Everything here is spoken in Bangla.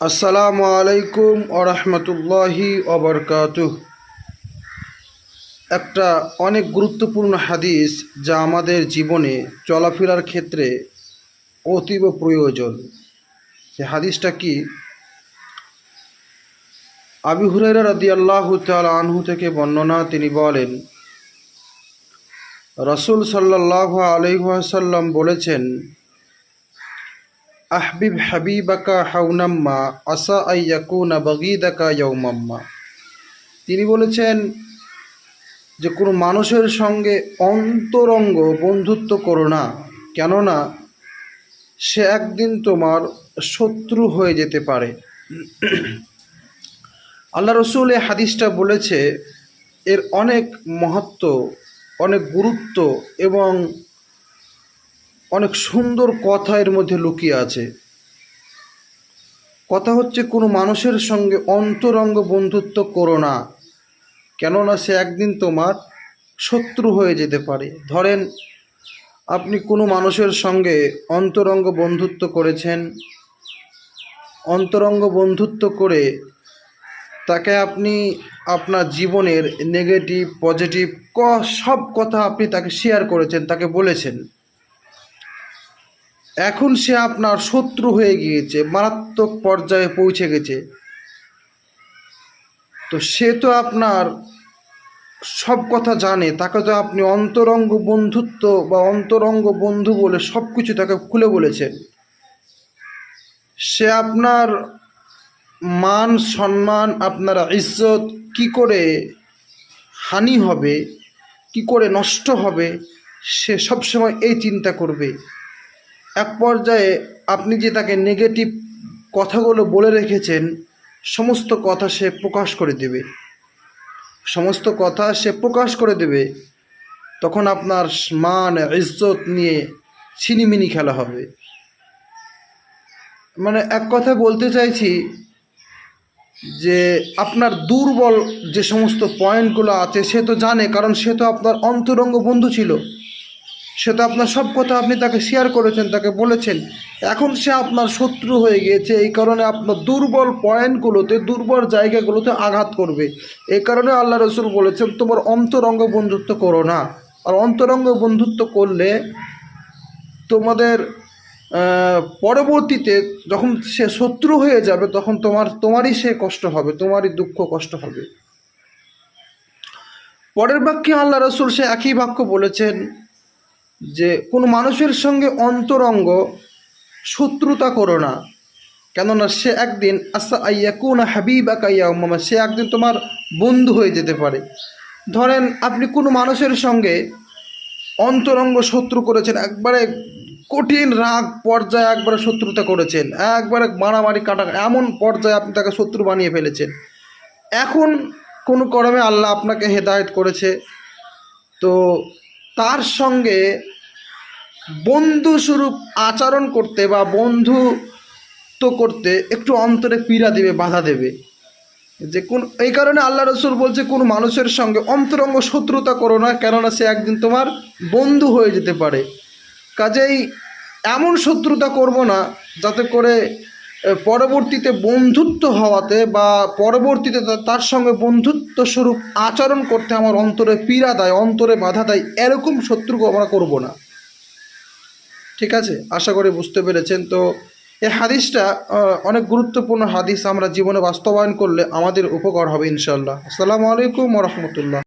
আসসালামু আলাইকুম আরহামতুল্লাহি অবরকাত একটা অনেক গুরুত্বপূর্ণ হাদিস যা আমাদের জীবনে চলাফেরার ক্ষেত্রে অতীব প্রয়োজন। সে হাদিসটা কি? আবি হুরাইরা রাদি আল্লাহ তাল আনহু থেকে বর্ণনা, তিনি বলেন, রসুল সাল্লাহ আলহাসাল্লাম বলেছেন আহবিব হাবিবাকা হাউনাম্মা আসা আইয়াকুনা বগিদাকা ইয়ৌমাম্মা তিনি বলেছেন যে, কোনো মানুষের সঙ্গে অন্তরঙ্গ বন্ধুত্ব করো না, কেননা সে একদিন তোমার শত্রু হয়ে যেতে পারে। আল্লাহ রসুল এই হাদিসটা বলেছে, এর অনেক মহত্ব, অনেক গুরুত্ব এবং অনেক সুন্দর কথা এর মধ্যে লুকিয়ে আছে। কথা হচ্ছে, কোনো মানুষের সঙ্গে অন্তরঙ্গ বন্ধুত্ব করো না, কেননা সে একদিন তোমার শত্রু হয়ে যেতে পারে। ধরেন, আপনি কোনো মানুষের সঙ্গে অন্তরঙ্গ বন্ধুত্ব করেছেন, অন্তরঙ্গ বন্ধুত্ব করে তাকে আপনি আপনার জীবনের নেগেটিভ, পজিটিভ, ক, সব কথা আপনি তাকে শেয়ার করেছেন, তাকে বলেছেন। এখন সে আপনার শত্রু হয়ে গিয়েছে, মারাত্মক পর্যায়ে পৌঁছে গেছে। তো সে তো আপনার সব কথা জানে, তাকে তো আপনি অন্তরঙ্গ বন্ধুত্ব বা অন্তরঙ্গ বন্ধু বলে সব কিছু তাকে খুলে বলেছেন। সে আপনার মান, সম্মান, আপনার ইজ্জত কি করে হানি হবে, কি করে নষ্ট হবে, সে সবসময় এই চিন্তা করবে। এক পর্যায়ে আপনি যে তাকে নেগেটিভ কথাগুলো বলে রেখেছেন, সমস্ত কথা সে প্রকাশ করে দেবে। সমস্ত কথা সে প্রকাশ করে দেবে, তখন আপনার মান, ইজ্জত নিয়ে ছিনিমিনি খেলা হবে। মানে এক কথা বলতে চাইছি যে আপনার দুর্বল যে সমস্ত পয়েন্টগুলো আছে, সে তো জানে, কারণ সে তো আপনার অন্তরঙ্গ বন্ধু ছিল। সে তো আপনার সব কথা আপনি তাকে শেয়ার করেছেন, তাকে বলেছেন। এখন সে আপনার শত্রু হয়ে গিয়েছে, এই কারণে আপনার দুর্বল পয়েন্টগুলোতে, দুর্বল জায়গাগুলোতে আঘাত করবে। এই কারণে আল্লাহ রসুল বলেছেন, তোমার অন্তরঙ্গ বন্ধুত্ব করো না। আর অন্তরঙ্গ বন্ধুত্ব করলে তোমাদের পরবর্তীতে যখন সে শত্রু হয়ে যাবে, তখন তোমার, তোমারই সে কষ্ট হবে, তোমারই দুঃখ কষ্ট হবে। পরের বাক্যে আল্লাহ রসুল সে একই বাক্য বলেছেন যে কোনো মানুষের সঙ্গে অন্তরঙ্গ শত্রুতা করো না। কেননা সে একদিন, আসা আইয়া কোন হাবিব আকাইয়া মামা সে একদিন তোমার বন্ধু হয়ে যেতে পারে। ধরেন, আপনি কোনো মানুষের সঙ্গে অন্তরঙ্গ শত্রু করেছেন, একবারে কঠিন রাগ পর্যায়ে একবারে শত্রুতা করেছেন, একবারে মারামারি কাটা এমন পর্যায়ে আপনি তাকে শত্রু বানিয়ে ফেলেছেন। এখন কোনো কর্মে আল্লাহ আপনাকে হেদায়ত করেছে। তো তার সঙ্গে বন্ধুস্বরূপ আচরণ করতে বা বন্ধু তো করতে একটু অন্তরে পীড়া দেবে, বাধা দেবে। যে কোন, এই কারণে আল্লাহ রসুল বলছে, কোনো মানুষের সঙ্গে অন্তরঙ্গ শত্রুতা করো না, কেননা সে একদিন তোমার বন্ধু হয়ে যেতে পারে। কাজেই এমন শত্রুতা করব না, যাতে করে পরবর্তীতে বন্ধুত্ব হওয়াতে বা পরবর্তীতে তার সঙ্গে বন্ধুত্ব স্বরূপ আচরণ করতে আমার অন্তরে পীড়া দেয়, অন্তরে বাধা দেয়, এরকম শত্রু আমরা করব না। ঠিক আছে? আশা করি বুঝতে পেরেছেন। তো এই হাদিসটা অনেক গুরুত্বপূর্ণ হাদিস আমরা জীবনে বাস্তবায়ন করলে আমাদের উপকার হবে ইনশাল্লাহ আসসালামু আলাইকুম রহমতুল্লাহ।